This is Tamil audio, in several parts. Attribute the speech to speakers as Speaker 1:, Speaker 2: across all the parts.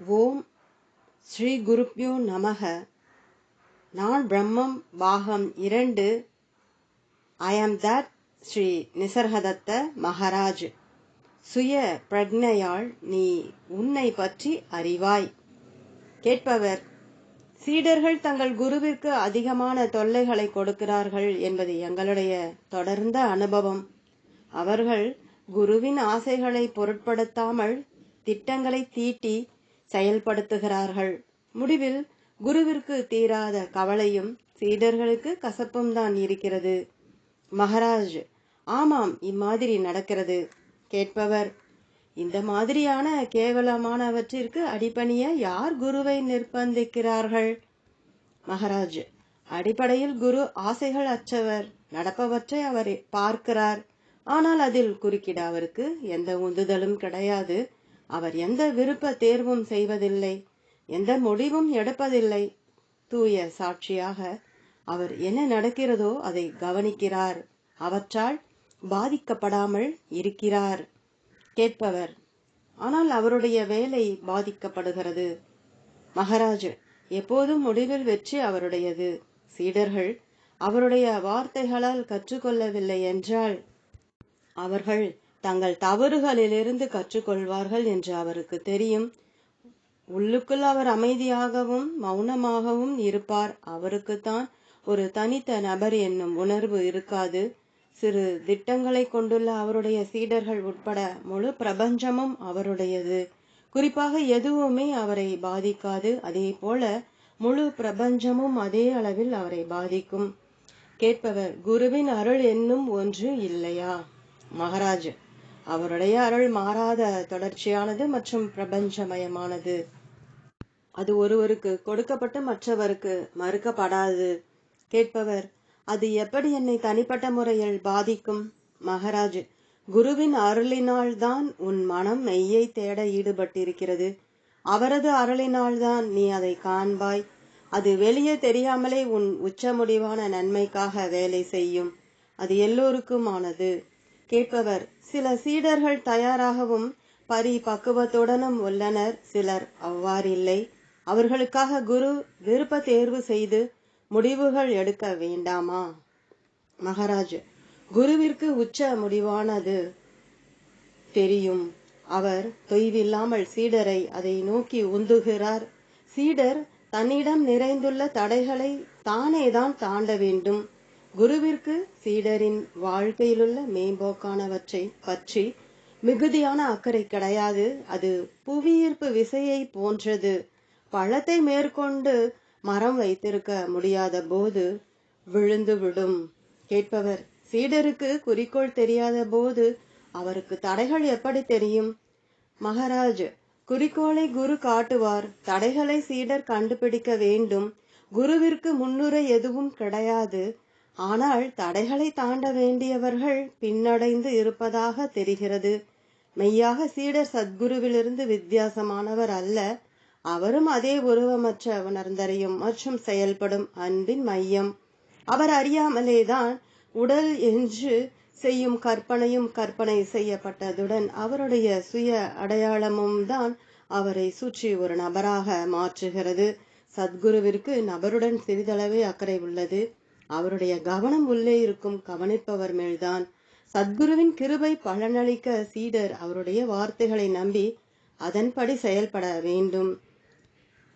Speaker 1: ஓம் ஸ்ரீ குருப்பியோ நமக. நான் பிரம்மம் பாகம் இரண்டு. ஐ ஆம் தட் ஸ்ரீ நிசர்கதத்த மகாராஜ். சுய பிரக்னையால் நீ உன்னை பற்றி அறிவாய். கேட்பவர் சீடர்கள் தங்கள் குருவிற்கு அதிகமான தொல்லைகளை கொடுக்கிறார்கள் என்பது எங்களுடைய தொடர்ந்த அனுபவம். அவர்கள் குருவின் ஆசைகளை பொருட்படுத்தாமல் திட்டங்களை தீட்டி செயல்படுத்துகிறார்கள். முடிவில் குருவிற்கு தீராத கவலையும் சீடர்களுக்கு கசப்பும் தான் இருக்கிறது. மகராஜ் ஆமாம் இம்மாதிரி நடக்கிறது. கேட்பவர் இந்த மாதிரியான கேவலமானவற்றிற்கு அடிப்பணிய யார் குருவை நிர்பந்திக்கிறார்கள்? மகராஜ் அடிப்படையில் குரு ஆசைகள் அற்றவர். நடப்பவற்றை அவர் பார்க்கிறார். ஆனால் அதில் குறுக்கிட அவருக்கு எந்த உந்துதலும் கிடையாது. அவர் எந்த விருப்ப தேர்வும் செய்வதில்லை எந்த முடிவும் எடுப்பதில்லை. தூய சாட்சியாக அவர் என்ன நடக்கிறதோ அதை கவனிக்கிறார். அவற்றால் பாதிக்கப்படாமல் இருக்கிறார். கேட்பவர் ஆனால் அவருடைய வேலை பாதிக்கப்படுகிறது. மகாராஜ் எப்போதும் முடிவில் வெற்றி அவருடையது. சீடர்கள் அவருடைய வார்த்தைகளால் கற்றுக்கொள்ளவில்லை என்றால் அவர்கள் தங்கள் தவறுகளிலிருந்து கற்றுக்கொள்வார்கள் என்று அவருக்கு தெரியும். உள்ளுக்குள் அவர் அமைதியாகவும் மௌனமாகவும் இருப்பார். அவருக்குத்தான் ஒரு தனித்த நபர் என்னும் உணர்வு இருக்காது. சிறு திட்டங்களை கொண்டுள்ள அவருடைய சீடர்கள் உட்பட முழு பிரபஞ்சமும் அவருடையது. குறிப்பாக எதுவுமே அவரை பாதிக்காது. அதே போல முழு பிரபஞ்சமும் அதே அளவில் அவரை பாதிக்கும். கேட்பவர் குருவின் அருள் என்னும் ஒன்று இல்லையா? மகாராஜ் அவருடைய அருள் மாறாத தொடர்ச்சியானது மற்றும் பிரபஞ்சமயமானது. அது ஒருவருக்கு கொடுக்கப்பட்டு மற்றவருக்கு மறுக்கப்படாது. கேட்பவர் அது எப்படி என்னை தனிப்பட்ட முறையில் பாதிக்கும்? மகாராஜ் குருவின் அருளினால் தான் உன் மனம் மெய்யை தேட ஈடுபட்டிருக்கிறது. அவரது அருளினால் தான் நீ அதை காண்பாய். அது வெளியே தெரியாமலே உன் உச்ச முடிவான நன்மைக்காக வேலை செய்யும். அது எல்லோருக்குமானது. கேட்பவர். சில சீடர்கள் தயாராகவும் பரி பக்குவத்துடனும் உள்ளனர். சிலர் அவ்வாறில்லை அவர்களுக்காக குரு விருப்ப தேர்வு செய்து முடிவுகள் எடுக்க வேண்டாமா? மகாராஜ் குருவிற்கு உச்ச முடிவானது தெரியும். அவர் தொய்வில்லாமல் சீடரை அதை நோக்கி உந்துகிறார். சீடர் தன்னிடம் நிறைந்துள்ள தடைகளை தானேதான் தாண்ட வேண்டும். குருவிற்கு சீடரின் வாழ்க்கையிலுள்ள மேம்போக்கானவற்றை பற்றி மிகுதியான அக்கறை கிடையாது. அது புவியீர்ப்பு விசையை போன்றது. பழத்தை மேற்கொண்டு மரம் வைத்திருக்க முடியாத போது விழுந்து விடும். கேட்பவர் சீடருக்கு குறிக்கோள் தெரியாத போது அவருக்கு தடைகள் எப்படி தெரியும்? மகாராஜ் குறிக்கோளை குரு காட்டுவார். தடைகளை சீடர் கண்டுபிடிக்க வேண்டும். குருவிற்கு முன்னுரை எதுவும் கிடையாது. ஆனால் தடைகளை தாண்ட வேண்டியவர்கள் பின்னடைந்து இருப்பதாக தெரிகிறது. மெய்யாக சீடர் சத்குருவிலிருந்து வித்தியாசமானவர் அல்ல. அவரும் அதே உருவமற்ற உணர்ந்தறியும் மற்றும் செயல்படும் அன்பின் மையம். அவர் அறியாமலேதான் உடல் என்று செய்யும் கற்பனையும் கற்பனை செய்யப்பட்டதுடன் அவருடைய சுய அடையாளமும் தான் அவரை சுற்றி ஒரு நபராக மாற்றுகிறது. சத்குருவிற்கு நபருடன் சிறிதளவே அக்கறை உள்ளது. அவருடைய கவனம் உள்ளே இருக்கும் கவனிப்பவர் மேல்தான். சத்குருவின் கிருபை பலனளிக்க சீடர் அவருடைய வார்த்தைகளை நம்பி அதன்படி செயல்பட வேண்டும்.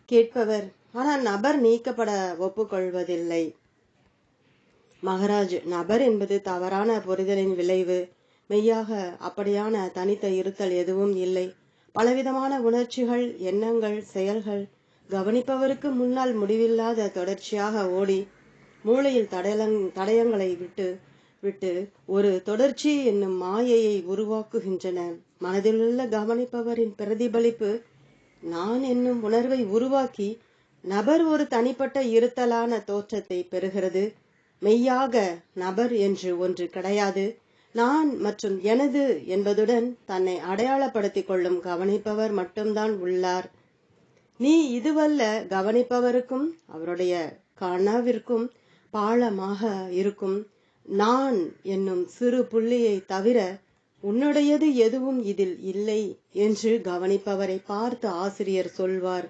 Speaker 1: கேட்பவர் ஆனால் நபர் நீக்கப்பட ஒப்புக்கொள்வதில்லை. மகராஜ் நபர் என்பது தவறான புரிதலின் விளைவு. மெய்யாக அப்படியான தனித்த இருத்தல் எதுவும் இல்லை. பலவிதமான உணர்ச்சிகள் எண்ணங்கள் செயல்கள் கவனிப்பவருக்கு முன்னால் முடிவில்லாத தொடர்ச்சியாக ஓடி மூளையில் தடயங் தடயங்களை விட்டு விட்டு ஒரு தொடர்ச்சி என்னும் மாயையை உருவாக்குகின்றன. மனதிலுள்ள கவனிப்பவரின் பிரதிபலிப்பு நான் என்னும் உணர்வை உருவாக்கி நபர் ஒரு தனிப்பட்ட இருத்தலான தோற்றத்தை பெறுகிறது. மெய்யாக நபர் என்று ஒன்று கிடையாது. நான் மற்றும் எனது என்பதுடன் தன்னை அடையாளப்படுத்திக் கொள்ளும் கவனிப்பவர் மட்டும்தான் உள்ளார். நீ இதுவல்ல கவனிப்பவருக்கும் அவருடைய கனவிற்கும் பாலமாக இருக்கும். நான் என்னும் சிறு புள்ளியை தவிர உன்னுடையது எதுவும் இதில் இல்லை என்று கவனிப்பவரை பார்த்து ஆசிரியர் சொல்வார்.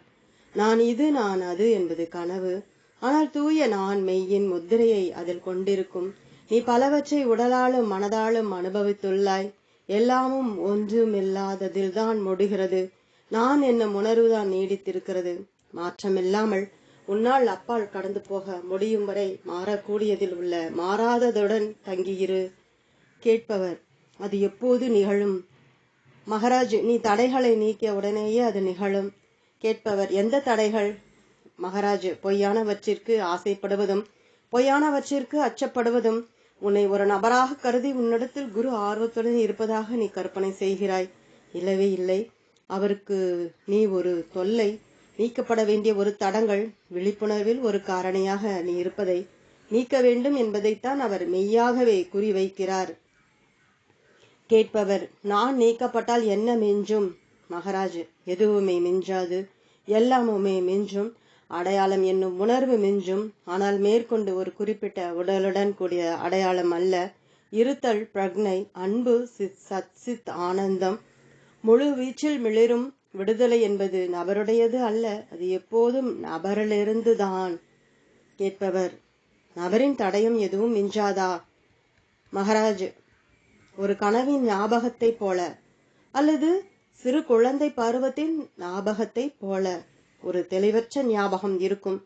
Speaker 1: நான் இது நான் அது என்பது கனவு. ஆனால் தூய நான் மெய்யின் முத்திரையை அதில் கொண்டிருக்கும். நீ பலவற்றை உடலாலும் மனதாலும் அனுபவித்துள்ளாய். எல்லாமும் ஒன்றுமில்லாததில்தான் முடிகிறது. நான் என்னும் உணர்வுதான் நீடித்திருக்கிறது. மாற்றமில்லாமல் உன்னால் அப்பால் கடந்து போக முடியும் வரை மாறக்கூடியதில் உள்ள மாறாததுடன் தங்கியிரு. கேட்பவர் அது எப்போது நிகழும்? மகராஜ் நீ தடைகளை நீக்கிய உடனேயே அது நிகழும். கேட்பவர் எந்த தடைகள்? மகராஜ் பொய்யானவற்றிற்கு ஆசைப்படுவதும் பொய்யானவற்றிற்கு அச்சப்படுவதும் உன்னை ஒரு நபராக கருதி உன்னிடத்தில் குரு ஆர்வத்துடன் இருப்பதாக நீ கற்பனை செய்கிறாய். இல்லவே இல்லை. அவருக்கு நீ ஒரு தொல்லை நீக்கப்பட வேண்டிய ஒரு தடங்கள் விழிப்புணர்வில் ஒரு காரணியாக நீ இருப்பதை நீக்க வேண்டும் என்பதைத்தான் அவர் மெய்யாகவே குறிவைக்கிறார் கேட்பவர் நான் நீக்கப்பட்டால் என்ன மிஞ்சும்? மகராஜ் எதுவுமே மிஞ்சாது எல்லாமுமே மிஞ்சும். அடையாளம் என்னும் உணர்வு மிஞ்சும். ஆனால் மேற்கொண்டு ஒரு குறிப்பிட்ட உடலுடன் கூடிய அடையாளம் அல்ல. இருத்தல் பிரக்னை அன்பு சித் சத் சித் ஆனந்தம். முழு வீச்சில் மிளிரும் விடுதலை என்பது நபருடையது அல்ல அது எப்போதும் நபரிலிருந்து தான் கேட்பவர். நபரின் தடயம் எதுவும் மிஞ்சாதா? மகராஜ் ஒரு கனவின் ஞாபகத்தை போல அல்லது சிறு குழந்தை பருவத்தின் ஞாபகத்தை போல ஒரு தெளிவற்ற ஞாபகம் இருக்கும்.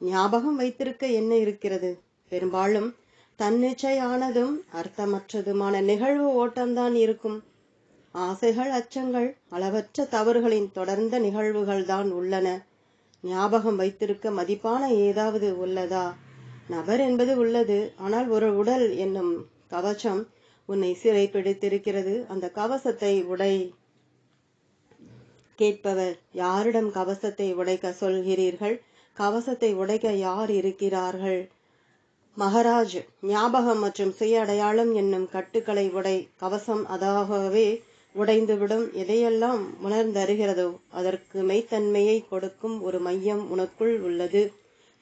Speaker 1: ஞாபகம் வைத்திருக்க என்ன இருக்கிறது? பெரும்பாலும் தன்னிச்சையானதும் அர்த்தமற்றதுமான நிகழ்வு ஓட்டம்தான் இருக்கும். ஆசைகள் அச்சங்கள் அளவற்ற தவறுகளின் தொடர்ந்த நிகழ்வுகள் தான் உள்ளன. ஞாபகம் வைத்திருக்க மதிப்பான ஏதாவது உள்ளதா? நபர் என்பது உள்ளது ஆனால் ஒரு உடல் என்னும் கவசம் உன்னை சிறை பிடித்திருக்கிறது. அந்த கவசத்தை உடை கேட்பவர். யாரிடம் கவசத்தை உடைக்க சொல்கிறீர்கள்? கவசத்தை உடைக்க யார் இருக்கிறார்கள்? மகராஜ் ஞாபகம் மற்றும் சுய அடையாளம் என்னும் கட்டுக்களை உடை. கவசம் அதாகவே உடைந்துவிடும். எதையெல்லாம் உணர்ந்தருகிறதோ அதற்கு மெய்த்தன்மையை கொடுக்கும் ஒரு மையம் உனக்குள் உள்ளது.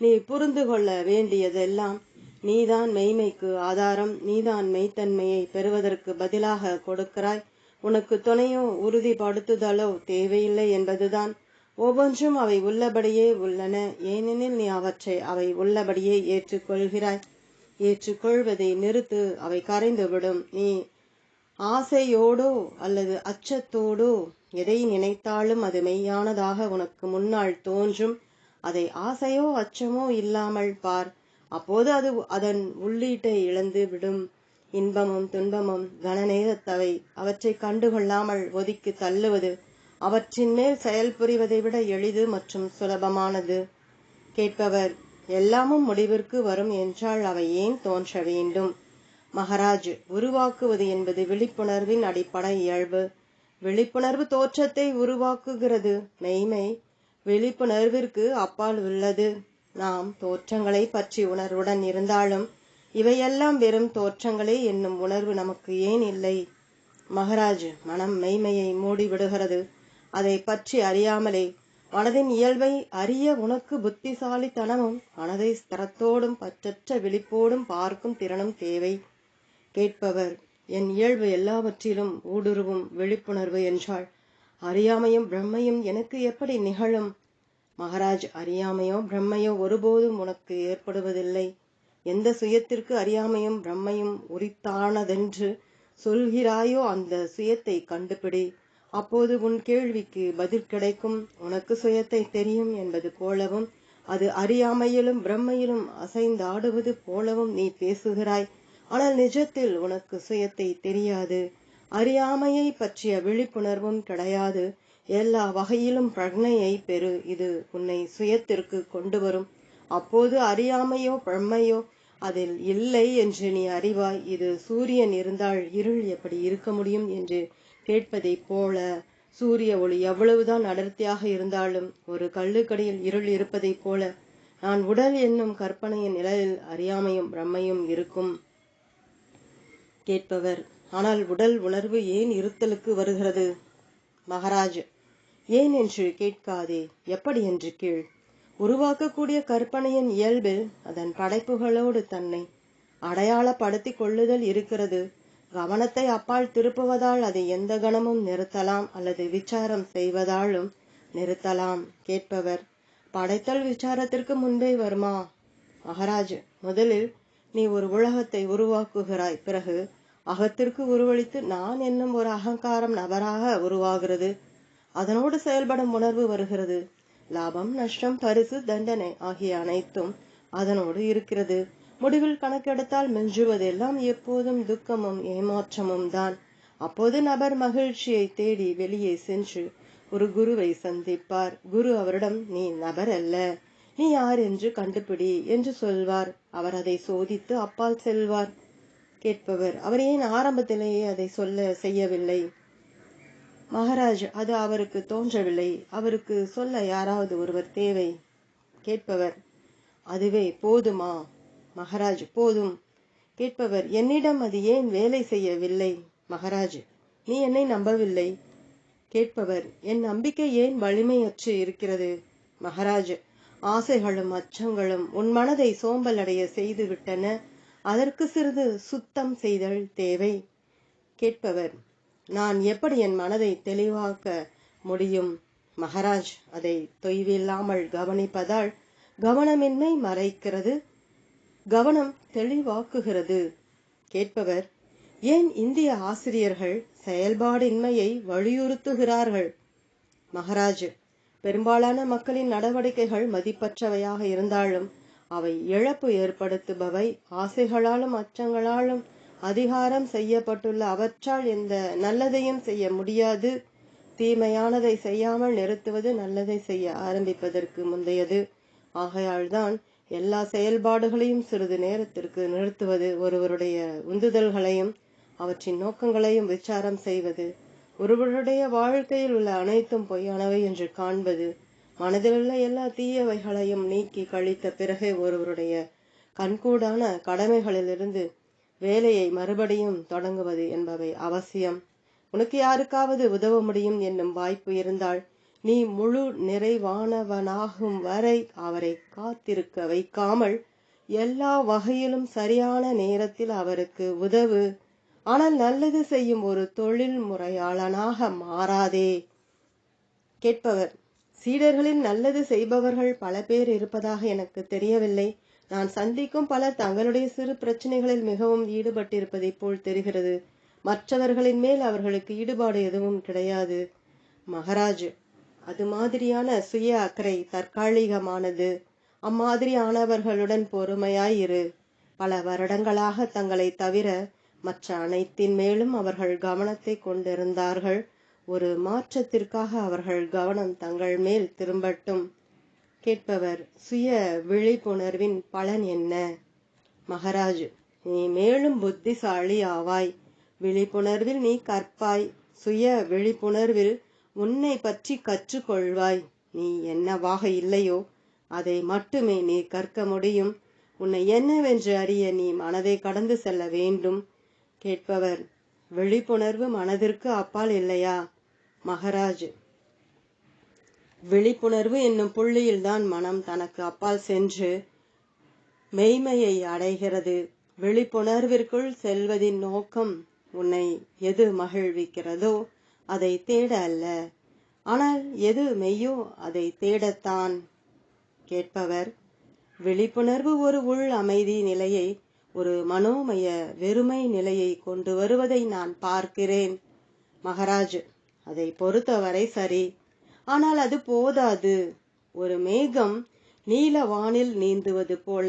Speaker 1: நீ புரிந்து கொள்ள வேண்டியதெல்லாம் நீதான் மெய்மைக்கு ஆதாரம் நீதான் மெய்த்தன்மையை பெறுவதற்கு பதிலாக கொடுக்கிறாய். உனக்கு துணையோ உறுதிப்படுத்துதலோ தேவையில்லை என்பதுதான். ஒவ்வொன்றும் அவை உள்ளபடியே உள்ளன. ஏனெனில் நீ அவற்றை அவை உள்ளபடியே ஏற்றுக்கொள்கிறாய். ஏற்றுக்கொள்வதை நிறுத்து அவை கரைந்துவிடும். நீ ஆசையோடோ அல்லது அச்சத்தோடோ எதை நினைத்தாலும் அது மெய்யானதாக உனக்கு முன்னால் தோன்றும். அதை ஆசையோ அச்சமோ இல்லாமல் பார். அப்போது அது அதன் உள்ளீட்டை இழந்து விடும். இன்பமும் துன்பமும் கனநேரத்தவை அவற்றை கண்டுகொள்ளாமல் ஒதுக்கி தள்ளுவது. அவற்றின் மேல் செயல்புரிவதை விட எளிது மற்றும் சுலபமானது. கேட்பவர் எல்லாமும் முடிவிற்கு வரும் என்றால் அவை ஏன் தோன்ற வேண்டும்? மகராஜ் உருவாக்குவது என்பது விழிப்புணர்வின் அடிப்படை இயல்பு. விழிப்புணர்வு தோற்றத்தை உருவாக்குகிறது. மெய்மை விழிப்புணர்விற்கு அப்பால் உள்ளது. நாம் தோற்றங்களை பற்றி உணர்வுடன் இருந்தாலும் இவையெல்லாம் வெறும் தோற்றங்களே என்னும் உணர்வு நமக்கு ஏன் இல்லை? மகராஜ் மனம் மெய்மையை மூடிவிடுகிறது. அதை பற்றி அறியாமலே மனதின் இயல்பை அறிய உனக்கு புத்திசாலித்தனமும் மனதை ஸ்திரத்தோடும் பற்றற்ற விழிப்போடும் பார்க்கும் திறனும் தேவை. கேட்பவர் என் இயல்பு எல்லாவற்றிலும் ஊடுருவும் விழிப்புணர்வு என்றாள். அறியாமையும் பிரம்மையும் எனக்கு எப்படி நிகழும்? மகராஜ் அறியாமையோ பிரம்மையோ ஒருபோதும் உனக்கு ஏற்படுவதில்லை. எந்த சுயத்திற்கு அறியாமையும் பிரம்மையும் உரித்தானதென்று சொல்கிறாயோ அந்த சுயத்தை கண்டுபிடி. அப்போது உன் கேள்விக்கு பதில் கிடைக்கும். உனக்கு சுயத்தை தெரியும் என்பது போலவும் அது அறியாமையிலும் பிரம்மையிலும் அசைந்தாடுவது போலவும் நீ பேசுகிறாய். ஆனால் நிஜத்தில் உனக்கு சுயத்தை தெரியாது. அறியாமையை பற்றிய விழிப்புணர்வும் கிடையாது. எல்லா வகையிலும் பிரக்னையை பெறு. இது உன்னை சுயத்திற்கு கொண்டு வரும். அப்போது அறியாமையோ பிரம்மையோ அதில் இல்லை என்று நீ அறிவாய். இது சூரியன் இருந்தால் இருள் எப்படி இருக்க முடியும் என்று கேட்பதைப் போல சூரிய ஒளி எவ்வளவுதான் அடர்த்தியாக இருந்தாலும் ஒரு கல்லுக்கடியில் இருள் இருப்பதைப் போல. நான் உடல் என்னும் கற்பனையின் நிழலில் அறியாமையும் பிரம்மையும் இருக்கும். கேட்பவர். ஆனால் உடல் உணர்வு ஏன் இருத்தலுக்கு வருகிறது? மகராஜ் ஏன் என்று கேட்காதே எப்படி என்று கீழ் உருவாக்கக்கூடிய கற்பனையின் இயல்பில் அதன் படைப்புகளோடு தன்னை அடையாளப்படுத்திக் கொள்ளுதல் இருக்கிறது. கவனத்தை அப்பால் திருப்புவதால் அதை எந்த கணமும் நிறுத்தலாம் அல்லது விசாரம் செய்வதாலும் நிறுத்தலாம் கேட்பவர். படைத்தல் விசாரத்திற்கு முன்பே வருமா? மகாராஜ் முதலில் நீ ஒரு உலகத்தை உருவாக்குகிறாய். பிறகு அகத்திற்கு உருவளித்து நான் என்னும் ஒரு அகங்காரம் நபராக உருவாகிறது. அதனோடு செயல்படும் உணர்வு வருகிறது. லாபம் நஷ்டம் பரிசு தண்டனை ஆகிய அனைத்தும் அதனோடு இருக்கிறது. முடிவில் கணக்கெடுத்தால் மிஞ்சுவதெல்லாம் எப்போதும் துக்கமும் ஏமாற்றமும் தான். அப்போது நபர் மகிழ்ச்சியை தேடி வெளியே சென்று ஒரு குருவை சந்திப்பார். குரு அவரிடம் நீ நபர் அல்ல. நீ யார் என்று கண்டுபிடி என்று சொல்வார். அவர் அதை சோதித்து அப்பால் செல்வார். கேட்பவர். அவர் ஏன் ஆரம்பத்திலேயே அதை சொல்ல செய்யவில்லை? மகாராஜ் அது அவருக்கு தோன்றவில்லை. அவருக்கு சொல்ல யாராவது ஒருவர் தேவை? கேட்பவர் அதுவே போதுமா? மகாராஜ் போதும். கேட்பவர் என்னிடம் அது ஏன் வேலை செய்யவில்லை? மகாராஜ் நீ என்னை நம்பவில்லை. கேட்பவர் என் நம்பிக்கை ஏன் வலிமையற்று இருக்கிறது? மகாராஜ் ஆசைகளும் அச்சங்களும் உன் மனதை சோம்பல் அடைய அதற்கு சிறிது சுத்தம் செய்தல் தேவை. கேட்பவர் நான் எப்படி என் மனதை தெளிவாக்க முடியும்? மகாராஜ் அதை தொய்வில்லாமல் கவனிப்பதால் கவனமின்மை மறைக்கிறது. கவனம் தெளிவாக்குகிறது. கேட்பவர் ஏன் இந்திய ஆசிரியர்கள் செயல்பாடின்மையை வலியுறுத்துகிறார்கள்? மகாராஜ் பெரும்பாலான மக்களின் நடவடிக்கைகள் மதிப்பற்றவையாக இருந்தாலும் அவை இழப்பு ஏற்படுத்துபவை. ஆசைகளாலும் அச்சங்களாலும் அதிகாரம் செய்யப்பட்டுள்ள அவற்றால் எந்த நல்லதையும் செய்ய முடியாது. தீமையானதை செய்யாமல் நிறுத்துவது நல்லதை செய்ய ஆரம்பிப்பதற்கு முந்தையது. ஆகையால்தான் எல்லா செயல்பாடுகளையும் சிறிது நேரத்திற்கு நிறுத்துவது ஒருவருடைய உந்துதல்களையும் அவற்றின் நோக்கங்களையும் விசாரம் செய்வது ஒருவருடைய வாழ்க்கையில் உள்ள அனைத்தும் பொய்யானவை என்று காண்பது மனதிலுள்ள எல்லா தீயவைகளையும் நீக்கி கழித்த பிறகே ஒருவருடைய கண்கூடான கடமைகளிலிருந்து வேலையை மறுபடியும் தொடங்குவது என்பவை அவசியம். உனக்கு யாருக்காவது உதவ முடியும் என்னும் வாய்ப்பு இருந்தால் நீ முழு நிறைவானவனாகும் வரை அவரை காத்திருக்க வைக்காமல் எல்லா வகையிலும் சரியான நேரத்தில் அவருக்கு உதவு. ஆனால் நல்லது செய்யும் ஒரு தொழில் முறையாளனாக மாறாதே. கேட்பவர் சீடர்களில் நல்லது செய்பவர்கள் பல பேர் இருப்பதாக எனக்கு தெரியவில்லை. நான் சந்திக்கும் பலர் தங்களுடைய சிறு பிரச்சனைகளில் மிகவும் ஈடுபட்டிருப்பதைப் போல் தெரிகிறது. மற்றவர்களின் மேல் அவர்களுக்கு ஈடுபாடு எதுவும் கிடையாது. மகராஜு அது மாதிரியான சுய அக்கறை தற்காலிகமானது. அம்மாதிரியானவர்களுடன் பொறுமையாயிரு பல வருடங்களாக தங்களை தவிர மற்ற அனைத்தின் மேலும் அவர்கள் கவனத்தை கொண்டிருந்தார்கள். ஒரு மாற்றத்திற்காக அவர்கள் கவனம் தங்கள் மேல் திரும்பட்டும். கேட்பவர் சுய விழிப்புணர்வின் பலன் என்ன? மகராஜு நீ மேலும் புத்திசாலி ஆவாய். விழிப்புணர்வில் நீ கற்பாய். சுய விழிப்புணர்வில் உன்னை பற்றி கற்றுக்கொள்வாய். நீ என்னவாக இல்லையோ அதை மட்டுமே நீ கற்க முடியும். உன்னை என்னவென்று அறிய நீ மனதை கடந்து செல்ல வேண்டும். கேட்பவர் விழிப்புணர்வு மனதிற்கு அப்பால் இல்லையா? மகராஜ். விழிப்புணர்வு என்னும் புள்ளியில்தான் மனம் தனக்கு அப்பால் சென்று மெய்மையை அடைகிறது. விழிப்புணர்விற்குள் செல்வதின் நோக்கம் உன்னை எது மகிழ்விக்கிறதோ அதை தேட அல்ல. ஆனால் எது மெய்யோ அதை தேடத்தான் கேட்பவர். விழிப்புணர்வு ஒரு உள் அமைதி நிலையை ஒரு மனோமய வெறுமை நிலையை கொண்டு வருவதை நான் பார்க்கிறேன். மகராஜ். அதை பொறுத்தவரை சரி. ஆனால் அது போதாது. ஒரு மேகம் நீல வானில் நீந்துவது போல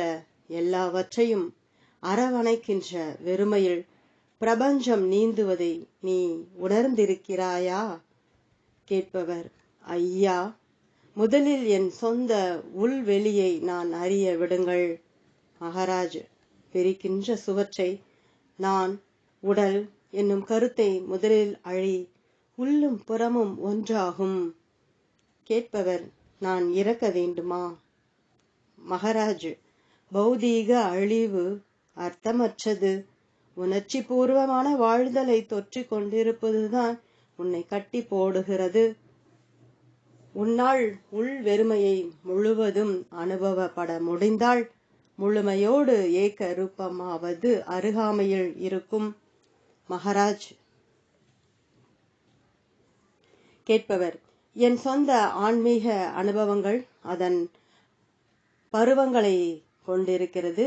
Speaker 1: எல்லாவற்றையும் அரவணைக்கின்ற வெறுமையில் பிரபஞ்சம் நீந்துவதை நீ உணர்ந்திருக்கிறாயா? கேட்பவர் ஐயா முதலில் என் சொந்த உள்வெளியை நான் அறிய விடுங்கள். மகாராஜ் பிரிக்கின்ற சுவற்றை நான் உடல் என்னும் கருத்தை முதலில் அழி உள்ளும் புறமும் ஒன்றாகும். கேட்பவர் நான் இறக்க வேண்டுமா? மகராஜ் பௌதீக அழிவு அர்த்தமற்றது. உணர்ச்சி பூர்வமான வாழ்தலை தொற்றிக் கொண்டிருப்பதுதான் உன்னை கட்டி போடுகிறது. உன்னால் உள் வெறுமையை முழுவதும் அனுபவப்பட முடிந்தால் முழுமையோடு ஏக்க ரூபமாவது அருகாமையில் இருக்கும். மகாராஜ் கேட்பவர். என் சொந்த ஆன்மீக அனுபவங்கள் அதன் பருவங்களை கொண்டிருக்கிறது.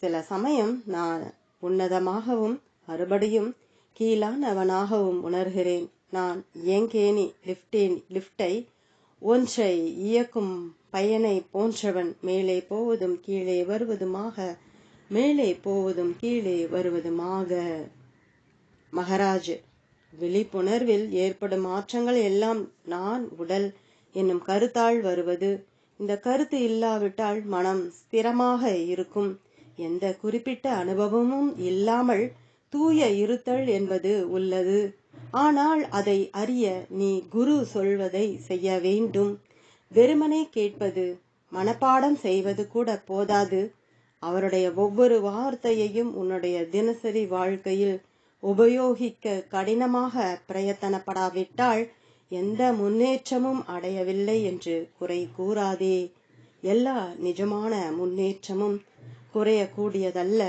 Speaker 1: சில சமயம் நான் உன்னதமாகவும் மறுபடியும் கீழானவனாகவும் உணர்கிறேன். நான் ஏங்கேனி லிப்டேன் லிப்டை ஒன்றை இயக்கும் பயனை போன்றவன் மேலே போவதும் கீழே வருவதுமாக மேலே போவதும் கீழே வருவதுமாக. மகராஜ் விழிப்புணர்வில் ஏற்படும் மாற்றங்கள் எல்லாம் நான் உடல் என்னும் கருத்தால் வருவது. இந்த கருத்து இல்லாவிட்டால் மனம் ஸ்திரமாக இருக்கும். எந்த குறிப்பிட்ட அனுபவமும் இல்லாமல் தூய இருத்தல் என்பது உள்ளது. ஆனால் அதை அறிய நீ குரு சொல்வதை செய்ய வேண்டும். வெறுமனே கேட்பது மனப்பாடம் செய்வது கூட போதாது. அவருடைய ஒவ்வொரு வார்த்தையையும் உன்னுடைய தினசரி வாழ்க்கையில் உபயோகிக்க கடினமாக பிரயத்தனப்படாவிட்டால் எந்த முன்னேற்றமும் அடையவில்லை என்று குறை கூறாதே. எல்லா நிஜமான முன்னேற்றமும் குறையக்கூடியதல்ல.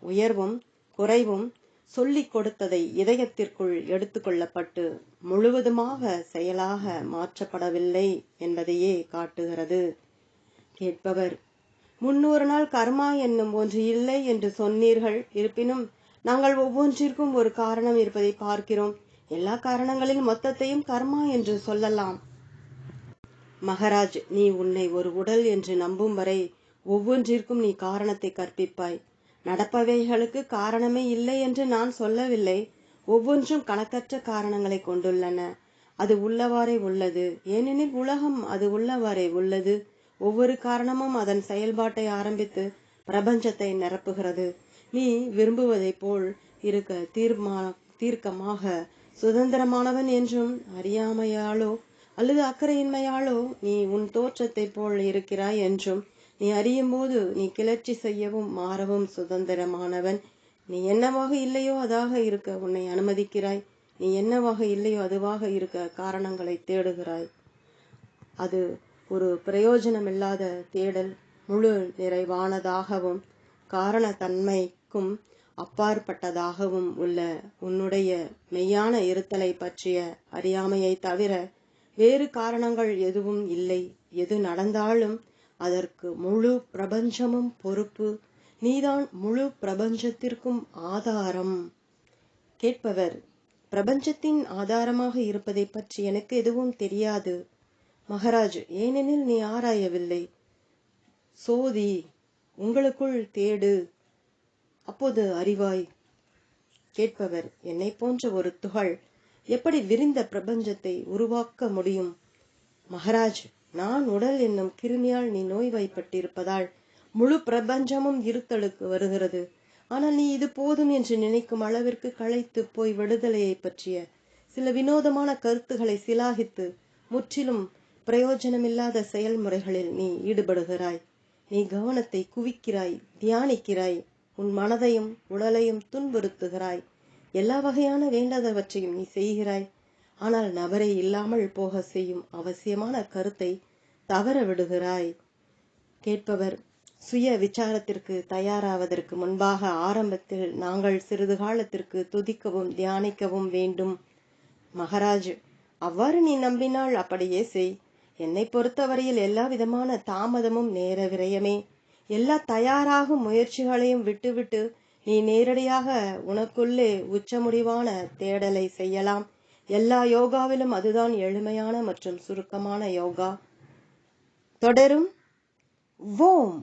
Speaker 1: உயர்வும் குறைவும் சொல்லிக் கொடுத்ததை இதயத்திற்குள் எடுத்துக்கொள்ளப்பட்டு முழுவதுமாக செயலாக மாற்றப்படவில்லை என்பதையே காட்டுகிறது. கேட்பவர் முன்னூறு நாள் கர்மா என்னும் ஒன்று இல்லை என்று சொன்னீர்கள். இருப்பினும் நாங்கள் ஒவ்வொன்றிற்கும் ஒரு காரணம் இருப்பதை பார்க்கிறோம். எல்லா காரணங்களின் மொத்தத்தையும் கர்மா என்று சொல்லலாம். மகராஜ் நீ உன்னை ஒரு உடல் என்று நம்பும் வரை ஒவ்வொன்றிற்கும் நீ காரணத்தை கற்பிப்பாய். நடப்பவைகளுக்கு காரணமே இல்லை என்று நான் சொல்லவில்லை. ஒவ்வொன்றும் கணக்கற்ற காரணங்களை கொண்டுள்ளன. அது உள்ளவாறே உள்ளது. ஏனெனில் உலகம் அது உள்ளவாறே உள்ளது. ஒவ்வொரு காரணமும் அதன் செயல்பாட்டை ஆரம்பித்து பிரபஞ்சத்தை நிரப்புகிறது. நீ விரும்புவதைப் போல் இருக்க தீர்மா தீர்க்கமாக சுதந்திரமானவன் என்றும் அறியாமையாலோ அல்லது அக்கறையின்மையாலோ நீ உன் தோற்றத்தைப் போல் இருக்கிறாய் என்றும் நீ அறியும் போது நீ கிளர்ச்சி செய்யவும் மாறவும் சுதந்திரமானவன். நீ என்னவாக இல்லையோ அதாக இருக்க உன்னை அனுமதிக்கிறாய். நீ என்னவாக இல்லையோ அதுவாக இருக்க காரணங்களை தேடுகிறாய். அது ஒரு பிரயோஜனமில்லாத தேடல் முழு நிறைவானதாகவும் அனைத்திற்கும் அப்பாற்பட்டதாகவும் உள்ள உன்னுடைய மெய்யான இருத்தலை பற்றிய அறியாமையை தவிர வேறு காரணங்கள் எதுவும் இல்லை. எது நடந்தாலும் அதற்கு முழு பிரபஞ்சமும் பொறுப்பு. நீதான் முழு பிரபஞ்சத்திற்கும் ஆதாரம். கேட்பவர் பிரபஞ்சத்தின் ஆதாரமாக இருப்பதை பற்றி எனக்கு எதுவும் தெரியாது. மகராஜ் ஏனெனில் நீ ஆராயவில்லை. சோதி உங்களுக்குள் தேடு. அப்போது அறிவாய். கேட்பவர் என்னை போன்ற ஒரு துகள் எப்படி விரிந்த பிரபஞ்சத்தை உருவாக்க முடியும்? மகராஜ் நான் உடல் என்னும் கிருமியால் நீ நோய்வாய்ப்பட்டிருப்பதால் முழு பிரபஞ்சமும் இருத்தலுக்கு வருகிறது. ஆனால் நீ இது போதும் என்று நினைக்கும் அளவிற்கு களைத்து போய் விடுதலையை பற்றிய சில வினோதமான கருத்துக்களை சிலாகித்து முற்றிலும் பிரயோஜனமில்லாத செயல்முறைகளில் நீ ஈடுபடுகிறாய். நீ கவனத்தை குவிக்கிறாய் தியானிக்கிறாய். உன் மனதையும் உடலையும் துன்புறுத்துகிறாய். எல்லா வகையான வேண்டாதவற்றையும் நீ செய்கிறாய். ஆனால் நபரை இல்லாமல் போக செய்யும் அவசியமான கருத்தை தவற விடுகிறாய். கேட்பவர் சுய விசாரத்திற்கு தயாராவதற்கு முன்பாக ஆரம்பத்தில் நாங்கள் சிறிது காலத்திற்கு துதிக்கவும் தியானிக்கவும் வேண்டும். மகராஜ் அவ்வாறு நீ நம்பினால் அப்படியே செய். என்னை பொறுத்தவரையில் எல்லா விதமான தாமதமும் நேர விரயமே. எல்லா தயாராகும் முயற்சிகளையும் விட்டுவிட்டு நீ நேரடியாக உனக்குள்ளே உச்ச முடிவான தேடலை செய்யலாம். எல்லா யோகாவிலும் அதுதான் எளிமையான மற்றும் சுருக்கமான யோகா. தொடரும். ஓம்.